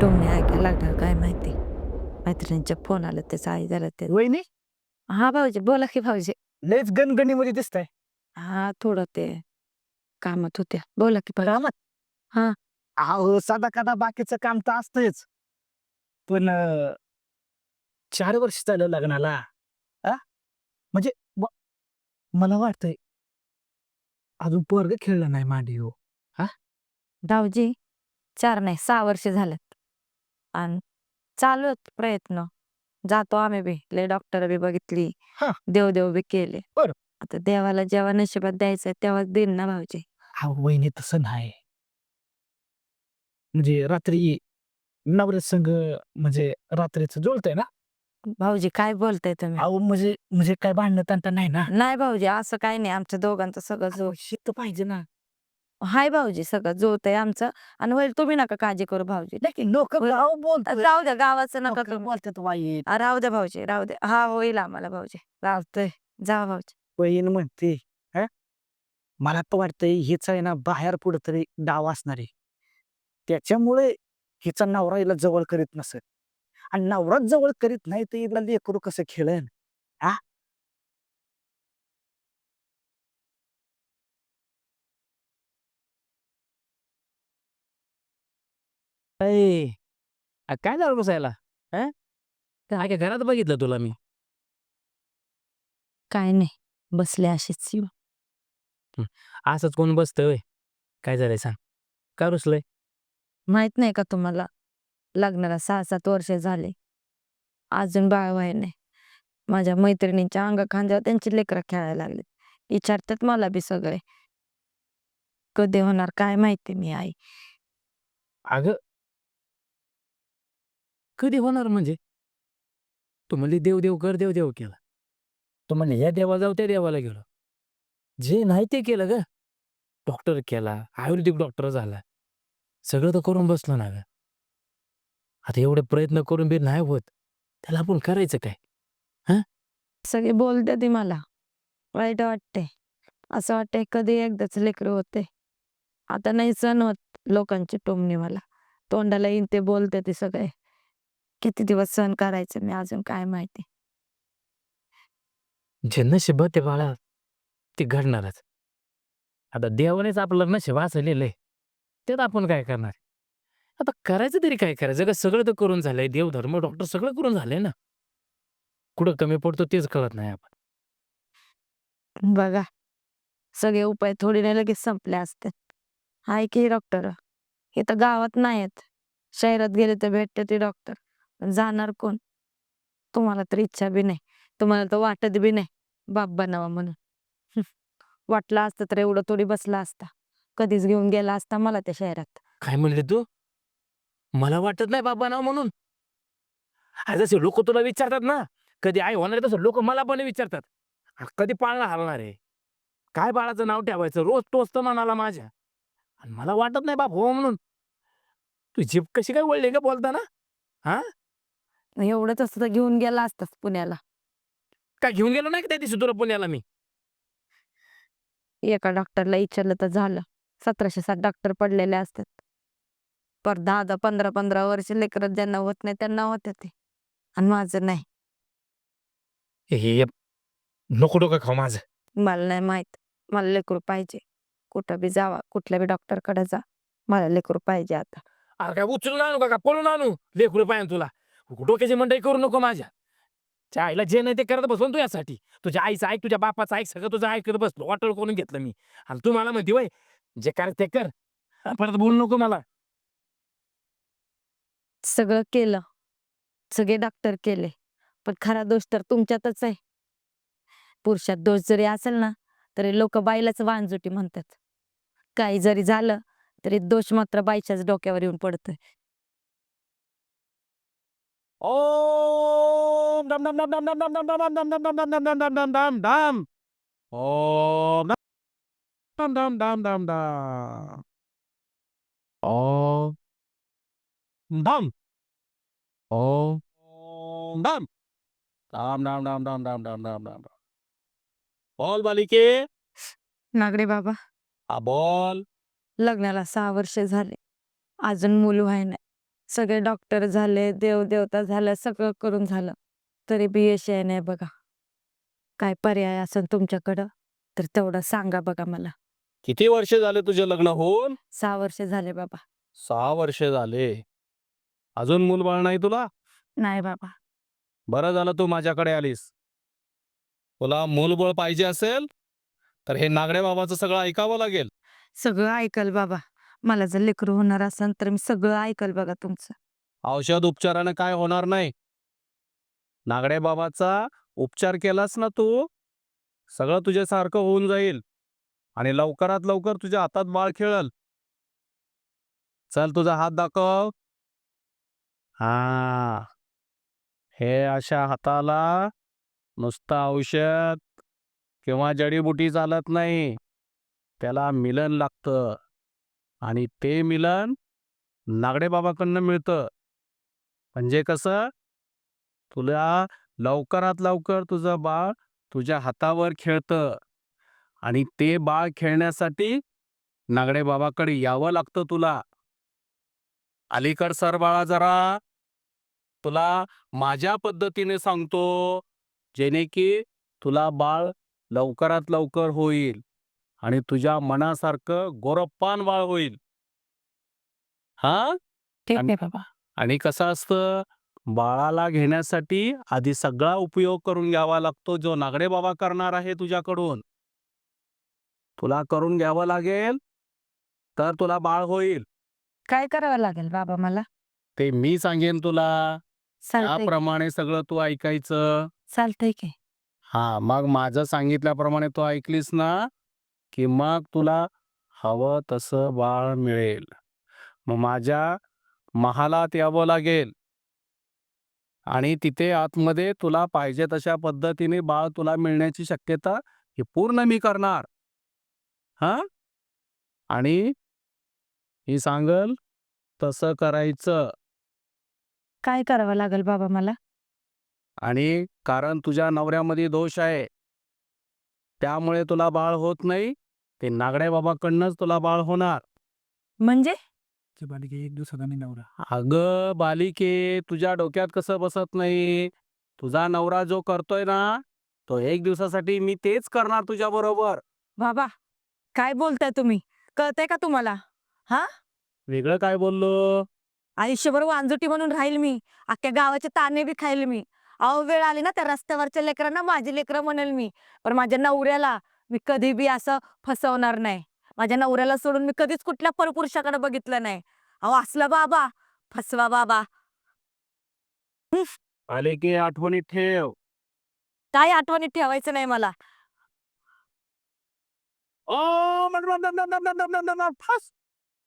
टोमणे ऐकायला लागणार काय माहिती? मैत्रिणींच्या फोन आलं त्याचं आई झालं ते वहिनी? हा भाऊजी बोला की भाऊजी. लयच गणगणीमध्ये दिसताय. हा थोडं ते कामात होत्या. बोला की. कामात? हा. अहो साधा कादा बाकीचं काम तर असतंच पण अं, चार वर्ष झालं लग्नाला. आ म्हणजे म- मला वाटतंय अजून पोरग खेळलं नाही मांडी हो. भाऊजी चार नाही सहा वर्ष झालेत आणि चालू आहेत प्रयत्न. जातो आम्ही बी. लय डॉक्टर बी बघितली. हा. देव देव बी केले. बरं. आता देवाला जेव्हा नशिबात द्यायचंय तेव्हा देईन ना भाऊजी. अहो वहिनी तसं नाही. म्हणजे रात्री नवऱ्या संग म्हणजे रात्रीचं जुळतंय ना? भाऊजी काय बोलताय तुम्ही? अहो म्हणजे म्हणजे काय भांडणं तांता नाही ना? नाही भाऊजी असं काही नाही. आमच्या दोघांचं सगळं अहो, जुळ शिस्त पाहिजे ना. हाय भाऊजी सगळं जुळतंय आमचं आणि होईल तुम्ही नका काळजी करू भाऊजी. नाही लोक बोलतात राहू द्या गावाचं नका करू. बोलतात वाईट. आ, राहू द्या भाऊजी राहू द्या. हा होईल आम्हाला भाऊजी. राहतोय जा भाऊजी. बहीण म्हणते "हं? मला तर वाटतंय हिच आहे ना बाहेर पुढे तरी डाव असणार. आहे त्याच्यामुळे हिचा नवरा हिला जवळ करीत नसेल. आणि नवराच जवळ करीत नाही तर हिला लेकरू कसं खेळेन हा अय काय झालं बसायला? हं? काय काय घरात बघितलं तुला मी? काय नाही बसले अशीच येऊ. असंच कोण बसतं होय? काय झालंय सांग? का रुसलंय? माहीत नाही का तुम्हाला? लग्नाला सहा सात वर्ष झाले. अजून बाळ व्हाय नाही. माझ्या मैत्रिणींच्या अंग खांद्यावर त्यांची लेकरं खेळायला लागले विचारतात मला बी सगळे. कधी होणार काय माहिती मी आई. अगं कधी होणार म्हणजे? तू म्हणले देव देव कर देव देव केला. तू म्हणले या देवा जाऊ त्या देवाला गेलो जे नाही ते केलं ग. डॉक्टर केला आयुर्वेदिक डॉक्टर झाला. सगळं तर करून बसलो ना ग. आता एवढे प्रयत्न करून बी नाही होत. त्याला आपण करायचं काय? सगळे बोलते ती मला. वाईट वाटते असं वाटतंय कधी एकदाच लेकरं होते. आता नाही सण होत लोकांची टोमणी मला. तोंडाला येईन ते बोलते ते सगळे. किती दिवस सहन करायचं मी अजून काय माहिती? जे नशीब ते बाळा ते घडणारच. आता देवानेच आपलं नशीब वाचलेलं आहे त्यात आपण काय करणार? आता करायचं तरी काय करायचं? का सगळं तर करून झालंय देव धर्म डॉक्टर सगळं करून झालंय ना. कुठं कमी पडतो तेच कळत नाही आपण बघा सगळे उपाय थोडी नाही लगेच संपले असते हाय की डॉक्टर? हे तर गावात नाहीत शहरात गेले तर भेटते ते डॉक्टर. पण जाणार कोण? तुम्हाला तर इच्छा बी नाही. तुम्हाला तर वाटत बी नाही. बाप बनावा म्हणून. वाटला वाटलं असतं तर एवढं थोडी बसला असता. कधीच घेऊन गेला असता मला त्या शहरात. काय म्हणले तू? मला वाटत नाही बाबा नाव म्हणून. जसे लोक तुला विचारतात ना कधी आई होणार आहे तसं लोक मला पण विचारतात. कधी पाळणा हलणार आहे? काय बाळाचं नाव ठेवायचं? रोज टोचत मनाला माझ्या. आणि मला वाटत नाही बाप हो म्हणून. तू जीप कशी काय वळली का बोलताना? हा एवढंच असतं तर घेऊन गेला असतास पुण्याला. काय घेऊन गेलो नाही का त्या दिवशी तुला पुण्याला मी? एका डॉक्टरला विचारलं तर झालं. सतराशे सात डॉक्टर पडलेले असतात. पर दहा दहा पंधरा पंधरा वर्ष लेकरं ज्यांना होत नाही त्यांना होते ते. आणि माझं नाही. हे- हे नको डोकं खाऊ माझं. मला नाही माहीत. मला लेकरू पाहिजे. कुठं बी जावा. कुठल्या बी डॉक्टरकडे जा. मला लेकरू पाहिजे आता. अरे काय उचलून आणू का? का पळून आणू? लेकरू पाहिजे तुला. डोक्याची मंडई करू नको माझ्या. त्या आईला जे नाही ते करत बसलो ना तू यासाठी. तुझ्या आईचं ऐक तुझ्या बापाचं ऐक सगळं तुझं ऐकत बसलो वाटोळ करून घेतलं मी. आणि तू मला म्हणते वय जे कर ते कर. परत बोलू नको मला. सगळं केलं. सगळे डॉक्टर केले. पण खरा दोष तर तुमच्यातच आहे. पुरुषात दोष जरी असेल ना तरी लोक बाईलाच वांजुटी म्हणतात. काही जरी झालं तरी दोष मात्र बाईच्याच डोक्यावर येऊन पडतोय. ओम डम डम डम डम डम डम डम डम डम डम डम डम डम डम डम डम ओम डम डम डम डम डम ओम डम ओम डम डम डम डम डम डम डम डम डम बोल बालिके नागडे बाबा हा बोल लग्नाला सहा वर्ष झाले अजून मूल व्हाय नाही सगळे डॉक्टर झाले देव देवता झालं सगळं करून झालं. तरी बी यश आहे नाही बघा. काय पर्याय असेल तुमच्याकडं? तर तेवढं सांगा बघा मला. किती वर्ष झाले तुझे लग्न होऊन? सहा वर्ष झाले बाबा. सहा वर्ष झाले. अजून मूलबाळ नाही तुला? नाही बाबा. बरं झालं तू माझ्याकडे आलीस. तुला मूलबळ पाहिजे असेल तर हे नागडे बाबाचं सगळं ऐकावं लागेल. सगळं ऐकल बाबा. मला जर लेकरू होणार असेल तर मी सगळं ऐकल बघा तुमचं. औषध उपचारानं काय होणार नाही. नागडे बाबाचा उपचार केलास ना तू सगळं तुझ्यासारखं होऊन जाईल आणि लवकरात लवकर तुझ्या हातात बाळ खेळल. चल तुझा हात दाखव. हा. हे अशा हाताला नुसतं औषध किंवा जडीबुटी चालत नाही. त्याला मिलन लागतं. आणि ते मिलन नागडे बाबाकडनं मिळतं. म्हणजे कसं? तुला लवकरात लवकर तुझं बाळ तुझ्या हातावर खेळतं. आणि ते बाळ खेळण्यासाठी नागडे बाबाकडे यावं लागतं तुला. अलीकड सर बाळा जरा तुला माझ्या पद्धतीने सांगतो जेणे की तुला बाळ लवकरात लवकर होईल. आणि तुझ्या मनासारखं गोरप्पान बाळ होईल. हा? ठीक आणि- आहे बाबा. आणि कसं असतं बाळाला घेण्यासाठी आधी सगळा उपयोग करून घ्यावा लागतो जो नागडे बाबा करणार आहे तुझ्याकडून. तुला करून घ्यावं लागेल तर तुला बाळ होईल. काय करावं लागेल बाबा मला? ते मी सांगेन तुला. चालतंय त्याप्रमाणे सगळं तू ऐकायचं. चालतंय की. हा मग माझं सांगितल्याप्रमाणे तू ऐकलीस ना की मग तुला हवं तसं बाळ मिळेल. मग माझ्या महालात यावं लागेल. आणि तिथे आतमध्ये तुला पाहिजे तशा पद्धतीने बाळ तुला मिळण्याची शक्यता ही पूर्ण मी करणार. हा? आणि ही सांगल तसं करायचं. काय करावं लागेल बाबा मला? आणि कारण तुझ्या नवऱ्यामध्ये दोष आहे. त्यामुळे तुला बाळ होत नाही. ते नागड्या बाबाकडनंच तुला बाळ होणार. म्हणजे? बालिके एक दिवसाचा नाही नवरा. अगं बालिके तुझ्या डोक्यात कसं बसत नाही? तुझा नवरा जो करतोय ना तो एक दिवसासाठी मी तेच करणार तुझ्या बरोबर. बाबा काय बोलताय तुम्ही? कळतंय का तुम्हाला? वेगळं काय बोललो? आयुष्यभर वांजुटी म्हणून राहील मी. अख्ख्या गावाचे ताने बी खाईल मी. अहो वेळ आली ना त्या रस्त्यावरच्या लेकरांना माझी लेकरं म्हणेल मी. पण माझ्या नवऱ्याला मी कधी बी असं फसवणार नाही माझ्या नवऱ्याला सोडून मी कधीच कुठल्या परपुरुषाकडे बघितलं नाही अहो असलं बाबा फसवा बाबा आले की आठवणी ठेव काय आठवणीत ठेवायचं नाही मला ओ फस